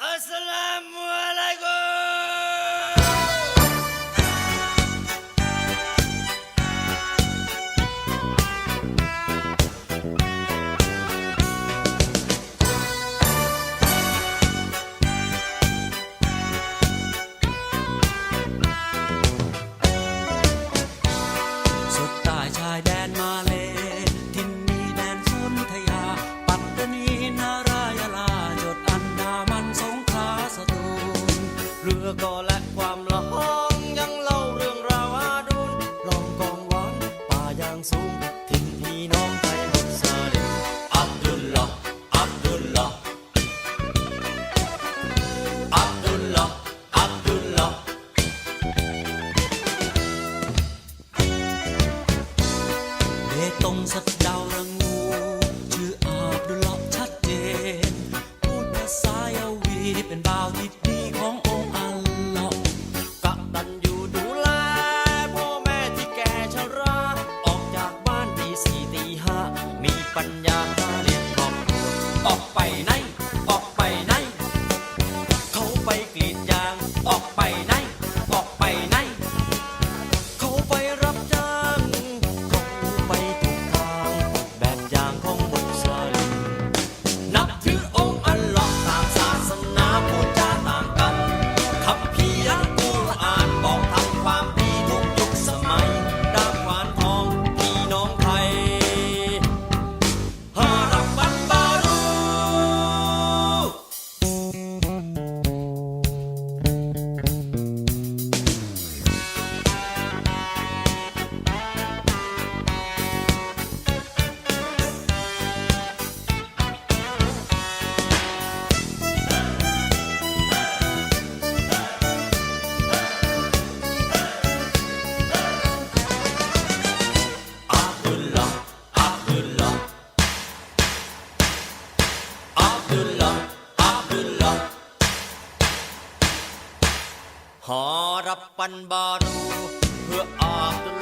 আসসালাম รือก็และความละห้องยังเล่าเรื่องราวอาดุลลองกองวอนป่ายางสูงทิ้งพี่น้องไปหมดสลิมอับดุลลอห์อับดุลลอห์อับดุลลอห์อับดุลลอห์ เบตงสะ ขหอรับปันบารูเพื่ออาบดุล